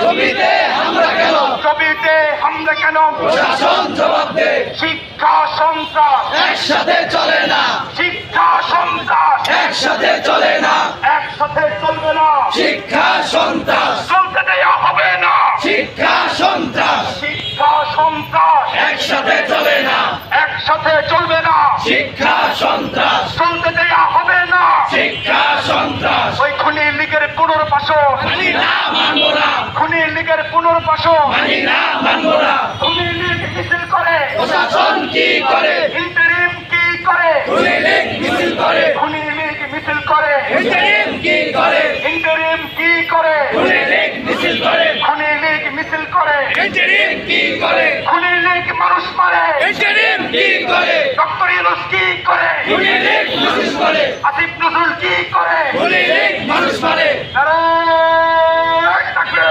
জমিতে হামলা কেন? ছবিতে হামলা কেন? প্রশাসন জবাব দে। শিক্ষা সন্ত্রাস। একসাথে চলে না। শিক্ষা সন্ত্রাস। একসাথে চলে না। একসাথে চলবে না। শিক্ষা সন্ত্রাস। চলতে দেয়া হবে না। শিক্ষা সন্ত্রাস। শিক্ষা সন্ত্রাস। একসাথে চলে না। একসাথে চলবে না। শিক্ষা সন্ত্রাস। চলতে দেয়া হবে না। পুনর্বাসন না মানবো না খুনি লীগের পুনর্বাসন। না মানবো না খুনি লীগ মিছিল করে। প্রশাসন কি করে? ইন্টারিম কি করে? লীগ মিছিল করে। খুনি লীগ মিছিল করে। ইন্টারিম কি করে? ইন্টারিম কি করে? খুনি লীগ মিছিল করে। খুনি লীগ মিছিল করে। ইন্টারিম কি করে? খুনি লীগ মানুষ মারে। ইন্টারিম কি করে? ডক্টর ইউনুস কি করে? খুনি লীগ মিছিল করে আসিফ নজরুল কি করে খুনি লীগ মানুষ মারে নারায়ণ তাকবীর।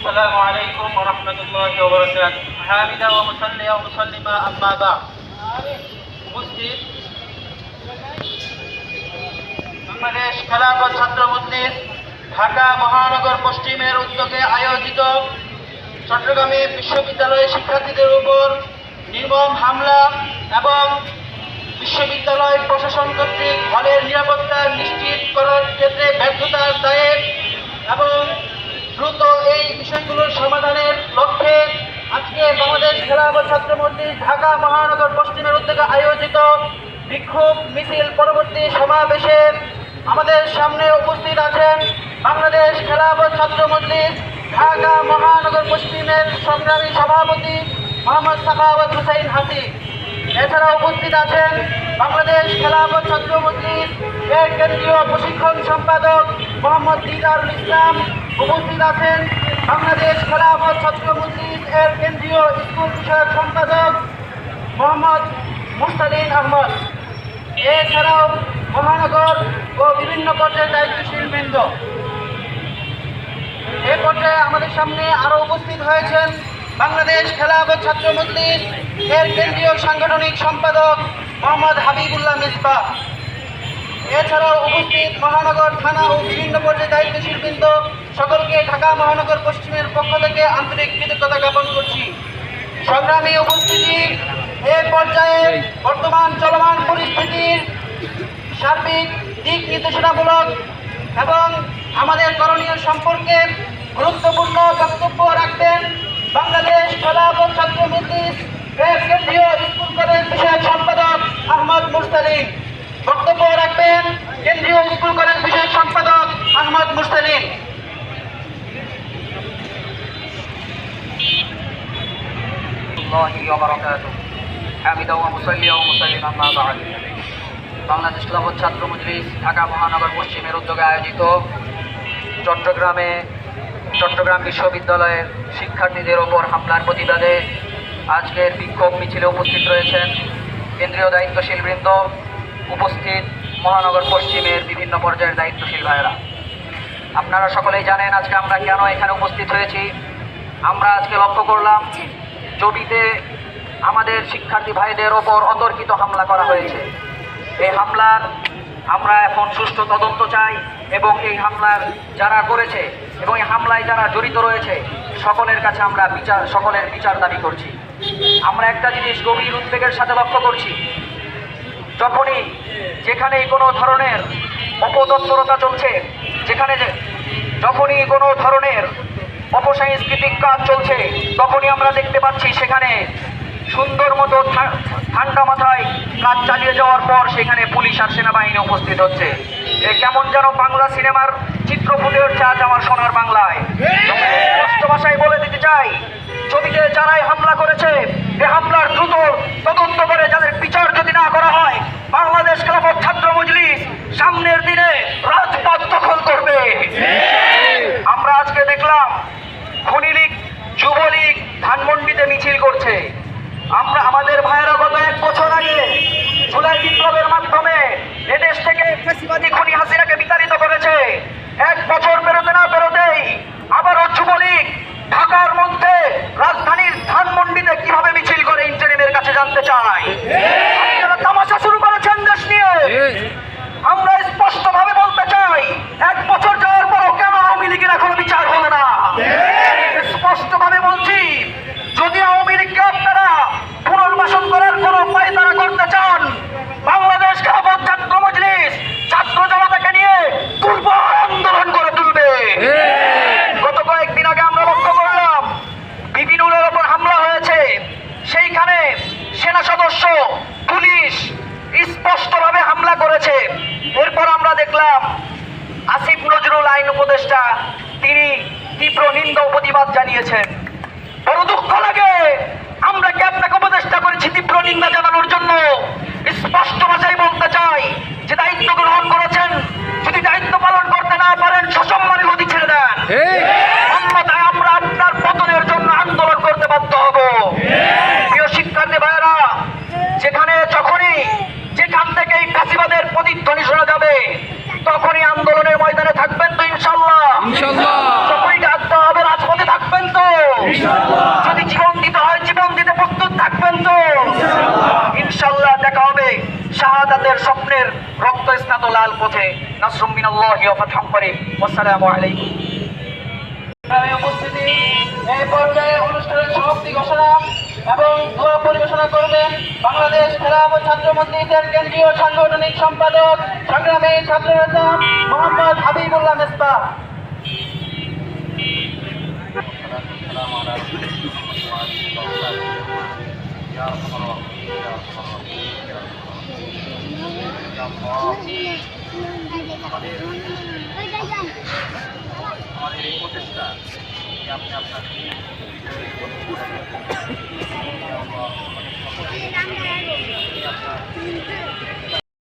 السلام عليكم ورحمة الله وبركاته حامدا ومصليا ومسلما أما بعد উপস্থিত বাংলাদেশ খেলাফত ছাত্র মজলিস ঢাকা মহানগর পশ্চিমের উদ্যোগে আয়োজিত চট্টগ্রামে বিশ্ববিদ্যালয়ের শিক্ষার্থীদের উপর নির্মম হামলা এবং বিশ্ববিদ্যালয় প্রশাসন কর্তৃক হলের নিরাপত্তা নিশ্চিত করার মন্দির ঢাকা মহানগর পশ্চিমের উদ্যোগে আয়োজিত বিক্ষোভ মিছিল পরবর্তী সমাবেশে আমাদের সামনে উপস্থিত আছেন বাংলাদেশ খেলাফত ছাত্র মন্দির ঢাকা মহানগর পশ্চিমের সংগ্রামী সভাপতি মোহাম্মদ সাখাওয়াত হুসাইন হাসিব এছাড়া উপস্থিত আছেন বাংলাদেশ খেলাফত ছাত্র মজলিস, এর কেন্দ্রীয় প্রশিক্ষণ সম্পাদক মোহাম্মদ দিদারুল ইসলাম উপস্থিত আছেন বাংলাদেশ খেলাফত ছাত্র এর কেন্দ্রীয় স্কুল বিষয়ক সম্পাদক মোহাম্মদ মুস্তালিন আহমদ। এছাড়াও মহানগর ও বিভিন্ন পর্যায়ের দায়িত্বশীল বৃন্দ। এ পর্যায়ে আমাদের সামনে আরও উপস্থিত হয়েছেন বাংলাদেশ খেলাফত ছাত্র এর কেন্দ্রীয় সাংগঠনিক সম্পাদক মোহাম্মদ হাবিবুল্লাহ মিসবাহ। এছাড়াও উপস্থিত মহানগর থানা ও বিভিন্ন পর্যায়ে দায়িত্বশীল বৃন্দ সকলকে ঢাকা মহানগর পশ্চিমের পক্ষ থেকে আন্তরিক কৃতজ্ঞতা জ্ঞাপন করছি। সংগ্রামী উপস্থিতি, এ পর্যায়ে বর্তমান চলমান পরিস্থিতির সার্বিক দিক নির্দেশনামূলক এবং আমাদের করণীয় সম্পর্কে গুরুত্বপূর্ণ বক্তব্য রাখবেন বাংলাদেশ খেলাফত ছাত্র মজলিস এর কেন্দ্রীয় স্কুল কলেজ বিষয়ক সম্পাদক আহমদ মুরসালিন বক্তব্য রাখবেন কেন্দ্রীয় সাবেক সম্পাদক আহমদ মুস্তালিম বাংলাদেশ ক্লাবত ছাত্র মজলিস ঢাকা মহানগর পশ্চিমের উদ্যোগে আয়োজিত চট্টগ্রামে চট্টগ্রাম বিশ্ববিদ্যালয়ের শিক্ষার্থীদের ওপর হামলার প্রতিবাদে আজকের বিক্ষোভ মিছিলে উপস্থিত রয়েছেন কেন্দ্রীয় দায়িত্বশীল বৃন্দ উপস্থিত মহানগর পশ্চিমের বিভিন্ন পর্যায়ের দায়িত্বশীল ভাইয়েরা। আপনারা সকলেই জানেন আজকে আমরা কেন এখানে উপস্থিত হয়েছি। আমরা আজকে লক্ষ্য করলাম জবিতে আমাদের শিক্ষার্থী ভাইদের ওপর অতর্কিত হামলা করা হয়েছে। এই হামলার আমরা এখন সুষ্ঠু তদন্ত চাই এবং এই হামলার যারা করেছে এবং এই হামলায় যারা জড়িত রয়েছে, সকলের কাছে আমরা বিচার, সকলের বিচার দাবি করছি। আমরা একটা জিনিস গভীর উদ্বেগের সাথে লক্ষ্য করছি যখনই যেখানেই কোনো ধরনের অপতৎপরতা চলছে, যেখানে যখনই কোনো ধরনের অপসাংস্কৃতিক কাজ চলছে, তখনই আমরা দেখতে পাচ্ছি সেখানে সুন্দর মতো ঠান্ডা মাথায় কাজ চালিয়ে যাওয়ার পর সেখানে পুলিশ আর সেনাবাহিনী উপস্থিত হচ্ছে। কেমন যেন বাংলা সিনেমার চিত্র ফুটে উঠছে আজ আমার সোনার বাংলায়। স্পষ্ট ভাষায় বলে দিতে চাই, ছবিতে যারাই হামলা করেছে এ হামলার দ্রুত তদন্ত করে যাদের বিচার যদি না করা হয় বাংলাদেশ খেলাফত ছাত্র মজলিস সামনের দিনে রাজপথ দখল করবে আমরা আজকে দেখলাম খনি লীগ যুবলীগ ধানমন্ডিতে মিছিল করছে। আমরা আমাদের ভাইয়েরা গত এক বছর আগে জুলাই বিপ্লবের মাধ্যমে এদেশ থেকে খনি হাসিনাকে বিতাড়িত করেছে। এক দেখলাম আসিফ নজরুল আইন উপদেষ্টা তিনি তীব্র নিন্দা প্রতিবাদ জানিয়েছেন। বড় দুঃখ লাগে। যদি জীবন দিতে হয় জীবন দিতে প্রস্তুত থাকবেন তো। ইনশাল্লাহ দেখা হবে শাহাদাতের স্বপ্নের রক্ত স্নাত লাল পথে। নাসরুম মিনাল্লাহি ওয়া ফাতহুম করিম। ওয়াসসালামু আলাইকুম। উপস্থিতি এই পর্যায়ে অনুষ্ঠানের সমাপ্তি ঘোষণা এবং দোয়া পরিবেশনা করবেন বাংলাদেশ ছাত্র মজলিসের কেন্দ্রীয় সাংগঠনিক সম্পাদক সংগ্রামী ছাত্র নেতা মোহাম্মদ হাবিবুল্লাহ মেস্তা আমাদের এই প্রচেষ্টা আপনি আপনার আপনার